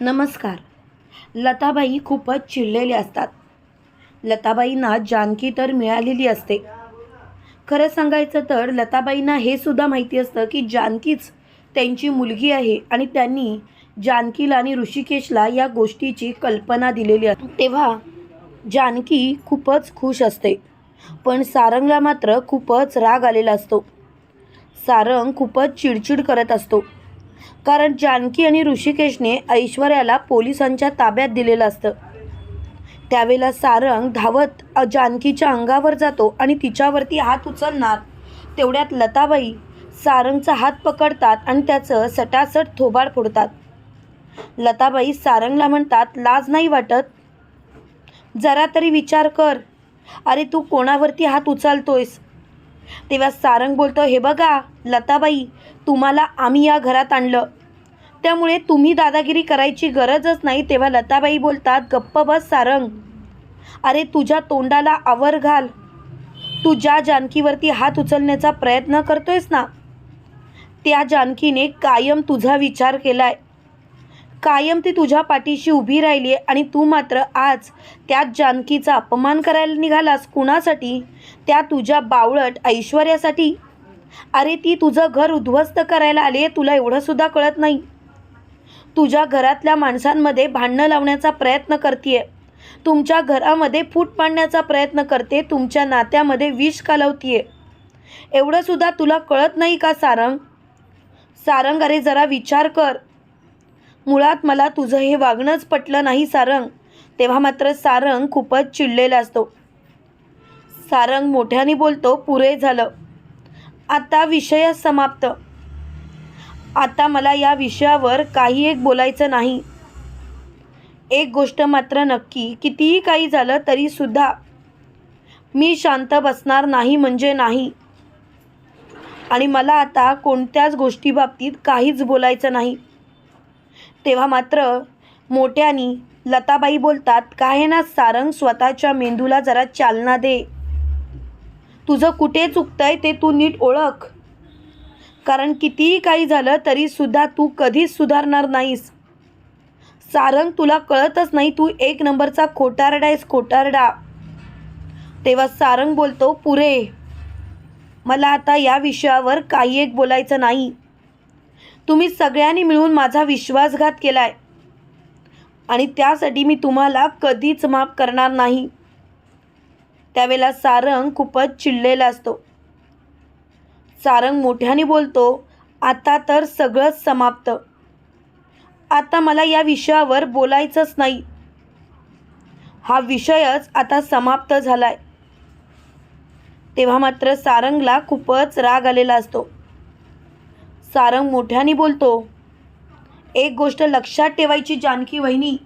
नमस्कार. लताबाई खूपच चिडलेल्या असतात. लताबाईंना जानकी तर मिळालेली असते. खरं सांगायचं तर लताबाईंना हे सुद्धा माहिती असतं की जानकीच त्यांची मुलगी आहे आणि त्यांनी जानकीला आणि ऋषिकेशला या गोष्टीची कल्पना दिलेली असते. तेव्हा जानकी खूपच खुश असते. पण सारंगला मात्र खूपच राग आलेला असतो. सारंग खूपच चिडचिड करत असतो. कारण जानकी आणि ऋषिकेशने ऐश्वर्याला पोलिसांच्या ताब्यात दिलेलं असतं. त्यावेळेला सारंग धावत जानकीच्या अंगावर जातो आणि तिच्यावरती हात उचलणार. तेवढ्यात लताबाई सारंगचा हात पकडतात आणि त्याचं सटासट थोबाड फोडतात. लताबाई सारंगला म्हणतात लाज नाही वाटत. जरा तरी विचार कर. अरे तू कोणावरती हात उचलतोयस? तेव्हा सारंग बोलतो हे बघा लताबाई तुम्हाला आम्ही या घरात आणलं. त्यामुळे तुम्ही दादागिरी करायची गरजच नाही. तेव्हा लताबाई बोलतात गप्प बस सारंग. अरे तुझ्या तोंडाला आवर घाल. तू ज्या जानकीवरती हात उचलण्याचा प्रयत्न करतोयस ना त्या जानकीने कायम तुझा विचार केलाय. कायम ती तुझ्या पाठीशी उभी राहिली आहे आणि तू मात्र आज त्या जानकीचा अपमान करायला निघालास कुणासाठी? त्या तुझ्या बावळट ऐश्वर्यासाठी? अरे ती तुझं घर उद्ध्वस्त करायला आली आहे तुला एवढंसुद्धा कळत नाही. तुझ्या घरातल्या माणसांमध्ये भांडणं लावण्याचा प्रयत्न करते तुमच्या घरामध्ये फूट पाडण्याचा प्रयत्न करते तुमच्या नात्यामध्ये विष कालवतीये. एवढंसुद्धा तुला कळत नाही का सारंग? सारंग अरे जरा विचार कर. मुळात मला तुझं हे वागणंच पटलं नाही सारंग. तेव्हा मात्र सारंग खूपच चिडलेला असतो. सारंग मोठ्याने बोलतो पुरे झालं. आता विषय समाप्त. आता मला या विषयावर काही एक बोलायचं नाही. एक गोष्ट मात्र नक्की कितीही काही झालं तरीसुद्धा मी शांत बसणार नाही म्हणजे नाही. आणि मला आता कोणत्याच गोष्टीबाबतीत काहीच बोलायचं नाही. तेव्हा मात्र मोठ्यानी लताबाई बोलतात काय ना सारंग स्वतःच्या मेंदूला जरा चालना दे. तुझं कुठे चुकतंय ते तू नीट ओळख. कारण कितीही काही झालं तरीसुद्धा तू कधीच सुधारणार नाहीस. सारंग तुला कळतच नाही तू एक नंबरचा खोटारडा आहेस खोटारडा. तेव्हा सारंग बोलतो पुरे मला आता या विषयावर काही एक बोलायचं नाही. तुम्ही सगळ्यांनी मिळून माझा विश्वासघात केलाय. आणि त्यासाठी मी तुम्हाला कधीच माफ करणार नाही. त्यावेळेला सारंग खूपच चिडलेला असतो. सारंग मोठ्याने बोलतो आता तर सगळंच समाप्त. आता मला या विषयावर बोलायचंच नाही. हा विषयच आता समाप्त झालाय. तेव्हा मात्र सारंगला खूपच राग आलेला असतो. सारंग मोठ्याने बोलतो एक गोष्ट लक्षात ठेवायची जानकी वहिनी.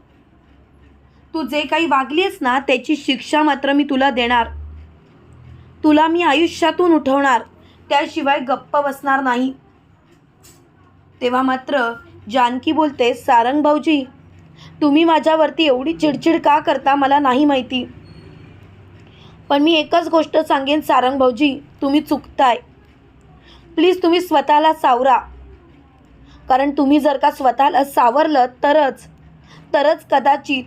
तू जे काही वागलीस ना त्याची शिक्षा मात्र मी तुला देणार. तुला मी आयुष्यातून उठवणार. त्याशिवाय गप्प बसणार नाही. तेव्हा मात्र जानकी बोलते सारंग भाऊजी तुम्ही माझ्यावरती एवढी चिडचिड का करता मला नाही माहिती. पण मी एकच गोष्ट सांगेन सारंग भाऊजी तुम्ही चुकताय. प्लीज तुम्ही स्वतःला सावरा. कारण तुम्ही जर का स्वतःला सावरलं तरच तरच कदाचित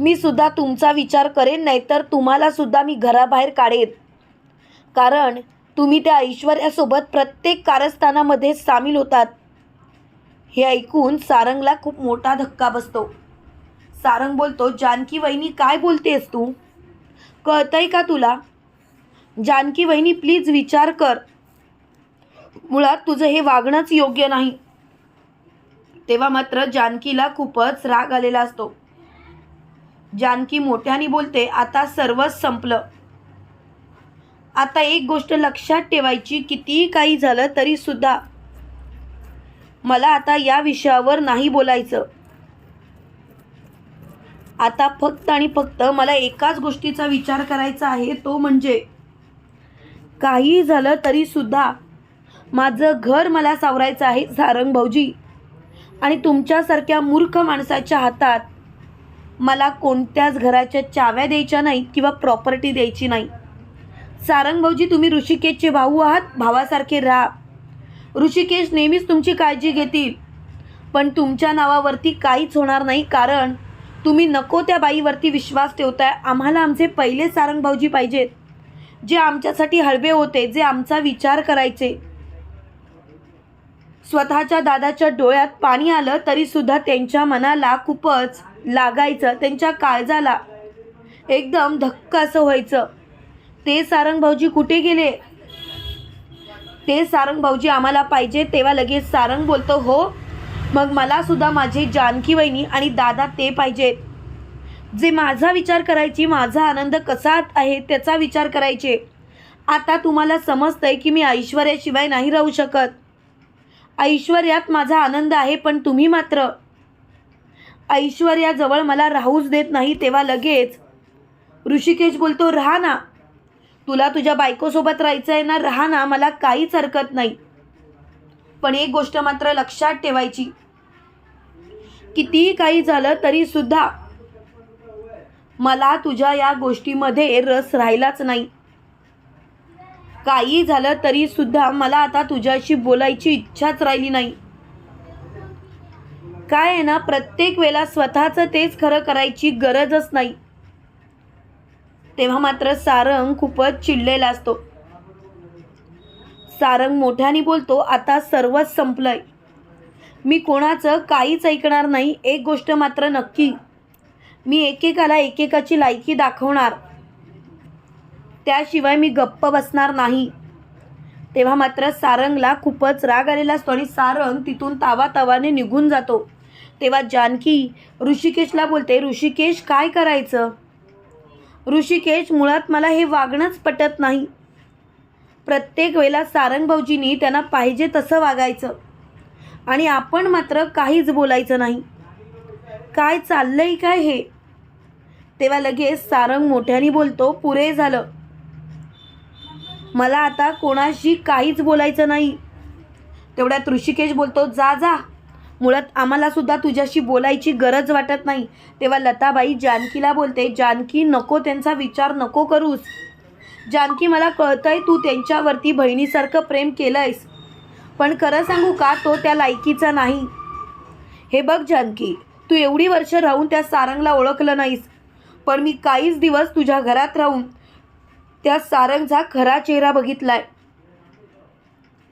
मी सुद्धा तुमचा विचार करेन नाहीतर तुम्हाला सुद्धा मी घराबाहेर काढेन. कारण तुम्ही त्या ऐश्वर्यासोबत प्रत्येक कारस्थानामध्ये सामील होतात. हे ऐकून सारंगला खूप मोठा धक्का बसतो. सारंग बोलतो जानकी वहिनी काय बोलतेस तू? कळतंय का तुला? जानकी वहिनी प्लीज विचार कर. मुळात तुझं हे वागणंच योग्य नाही. तेव्हा मात्र जानकीला खूपच राग आलेला असतो. जानकी मोठ्याने बोलते आता सर्वच संपलं. आता एक गोष्ट लक्षात ठेवायची कितीही काही झालं तरी सुद्धा. मला आता या विषयावर नाही बोलायचं. आता फक्त आणि फक्त मला एकाच गोष्टीचा विचार करायचा आहे तो म्हणजे काही झालं तरी सुद्धा माझं घर मला सावरायचं आहे सारंग भाऊजी. आणि तुमच्यासारख्या मूर्ख माणसाच्या हातात मला कोणत्याच घराच्या चाव्या द्यायच्या नाही किंवा प्रॉपर्टी द्यायची नाही. सारंग भाऊजी तुम्ही ऋषिकेशचे भाऊ आहात भावासारखे राहा. ऋषिकेश नेहमीच तुमची काळजी घेतील. पण तुमच्या नावावरती काहीच होणार नाही कारण तुम्ही नको त्या बाईवरती विश्वास ठेवताय. आम्हाला आमचे पहिले सारंग भाऊजी पाहिजेत जे आमच्यासाठी हळवे होते जे आमचा विचार करायचे. स्वतःच्या दादाच्या डोळ्यात पाणी आलं तरी सुद्धा त्यांच्या मनाला खूपच लागायचं. त्यांच्या काळजाला एकदम धक्क असं व्हायचं. ते सारंग भाऊजी कुठे गेले? ते सारंग भाऊजी आम्हाला पाहिजे तेव्हा लगेच सारंग बोलतो हो मग मला सुद्धा माझे जानकी वहिनी आणि दादा ते पाहिजेत जे माझा विचार करायची माझा आनंद कसा आहे त्याचा विचार करायचे. आता तुम्हाला समजतंय की मी ऐश्वर्याशिवाय नाही राहू शकत. ऐश्वर्यात माझा आनंद आहे पण तुम्ही मात्र ऐश्वर्याजवळ मला राहूच देत नाही तेव्हा लगेच ऋषिकेश बोलतो राहा ना. तुला तुझ्या बायकोसोबत राहायचं आहे ना राहा ना. मला काहीच हरकत नाही. पण एक गोष्ट मात्र लक्षात ठेवायची. कितीही काही झालं तरी सुद्धा मला तुझ्या या गोष्टीमध्ये रस राहिलाच नाही. काही झालं तरी सुद्धा मला आता तुझ्याशी बोलायची इच्छाच राहिली नाही. काय आहे ना प्रत्येक वेळेला स्वतःचं तेच खरं करायची गरजच नाही. तेव्हा मात्र सारंग खूपच चिडलेला असतो. सारंग मोठ्याने बोलतो आता सर्वच संपलंय. मी कोणाचं काहीच ऐकणार नाही एक गोष्ट मात्र नक्की. मी एकेकाला एकेकाची लायकी दाखवणार. त्याशिवाय मी गप्प बसणार नाही. तेव्हा मात्र सारंगला खूपच राग आलेला असतो आणि सारंग तिथून तावा तवाने निघून जातो. तेव्हा जानकी ऋषिकेशला बोलते ऋषिकेश काय करायचं? ऋषिकेश मुळात मला हे वागणंच पटत नाही. प्रत्येक वेळेला सारंग भाऊजींनी त्यांना पाहिजे तसं वागायचं. आणि आपण मात्र काहीच बोलायचं नाही. काय चाललंय काय हे? तेव्हा लगेच सारंग मोठ्याने बोलतो पुरे झालं. मला आता कोणाशी काहीच बोलायचं नाही. तेवढ्यात ऋषिकेश बोलतो जा जा. मुळात आम्हालासुद्धा तुझ्याशी बोलायची गरज वाटत नाही. तेव्हा लताबाई जानकीला बोलते जानकी नको त्यांचा विचार नको करूस. जानकी मला कळतंय तू त्यांच्यावरती बहिणीसारखं प्रेम केलंयस. पण खरं सांगू का तो त्या लायकीचा नाही. हे बघ जानकी तू एवढी वर्ष राहून त्या सारंगला ओळखलं नाहीस. पण मी काहीच दिवस तुझ्या घरात राहून त्या सारंगचा खरा चेहरा बघितलाय.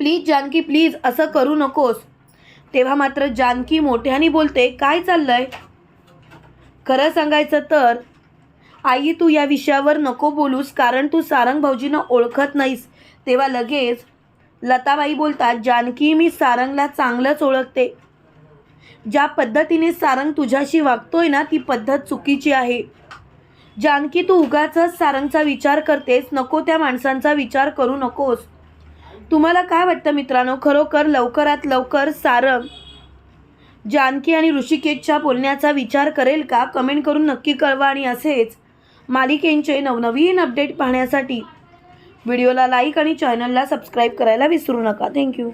प्लीज जानकी प्लीज असं करू नकोस. तेव्हा मात्र जानकी मोठ्याने बोलते काय चाललंय? खरं सांगायचं तर आई तू या विषयावर नको बोलूस कारण तू सारंग भाऊजींना ओळखत नाहीस. तेव्हा लगेच लताबाई बोलतात जानकी मी सारंगला चांगलंच ओळखते. ज्या पद्धतीने सारंग तुझ्याशी वागतोय ना ती पद्धत चुकीची आहे. जानकी तू उगाच सारंगचा विचार करतेस नको त्या माणसांचा विचार करू नकोस. तुम्हाला काय वाटतं मित्रांनो? खरोखर लवकरात लवकर सारंग जानकी आणि ऋषिकेशच्या बोलण्याचा विचार करेल का? कमेंट करून नक्की कळवा आणि असेच मालिकेंचे नवनवीन अपडेट पाहण्यासाठी. व्हिडिओला लाईक आणि चॅनलला सबस्क्राईब करायला विसरू नका. थँक्यू.